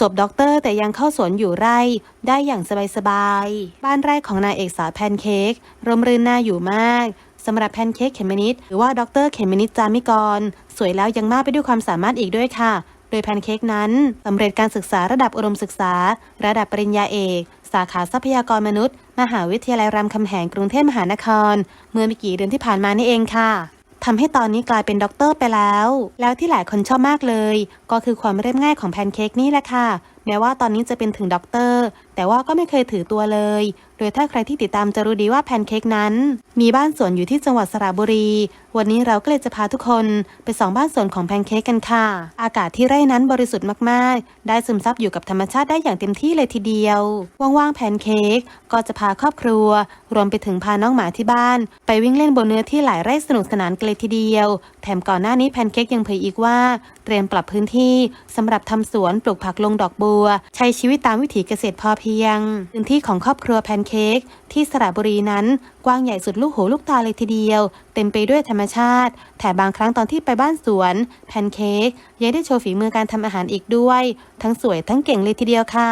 จบด็อกเตอร์แต่ยังเข้าสวนอยู่ไร่ ได้อย่างสบายๆ บ้านไร่ของนายเอกสาวแพนเค้กร่มรื่นน่าอยู่มากสำหรับแพนเค้กเขมมนิดหรือว่าดรเขมมนิดจามิกร สวยแล้วยังมากไปด้วยความสามารถอีกด้วยค่ะ โดยแพนเค้กนั้นสำเร็จการศึกษาระดับอุดมศึกษา ระดับปริญญาเอก สาขาทรัพยากรมนุษย์ มหาวิทยาลัยรามคำแหงกรุงเทพมหานคร เมื่อไม่กี่เดือนที่ผ่านมานี่เองค่ะ ทำให้ตอนนี้กลายเป็นด็อกเตอร์ไปแล้ว แล้วที่หลายคนชอบมากเลย ก็คือความเรียบง่ายของแพนเค้กนี่แหละค่ะ แม้ว่าตอนนี้จะเป็นถึงด็อกเตอร์ แต่ว่าก็ไม่เคยถือตัวเลย โดยถ้าใครที่ติดตามจะรู้ดีว่าแพนเค้กนั้น มีบ้านสวนอยู่ที่จังหวัดสระบุรี วันนี้เราก็เลยจะพาทุกคนไปส่องบ้านสวนของแพนเค้กกันค่ะ อากาศที่ไร่นั้นบริสุทธิ์มากๆ ได้ซึมซับอยู่กับธรรมชาติได้อย่างเต็มที่เลยทีเดียว ว่างๆแพนเค้กก็จะพาครอบครัว รวมไปถึงพาน้องหมาที่บ้าน ไปวิ่งเล่นบนเนื้อที่หลายไร่สนุกสนานกันเลยทีเดียว แถมก่อนหน้านี้แพนเค้กยังเผยอีกว่า เตรียมปรับพื้นที่สำหรับทำสวนปลูกผักลงดอกบัว ใช้ชีวิตตามวิถีเกษตรพอเพียง พื้นที่ของครอบครัวแพนเค้กที่สระบุรีนั้นกว้างใหญ่สุดลูกหูลูกตาเลยทีเดียว เต็มไปด้วยธรรมชาติ แถมบางครั้งตอนที่ไปบ้านสวน แพนเค้กยังได้โชว์ฝีมือการทำอาหารอีกด้วย ทั้งสวยทั้งเก่งเลยทีเดียวค่ะ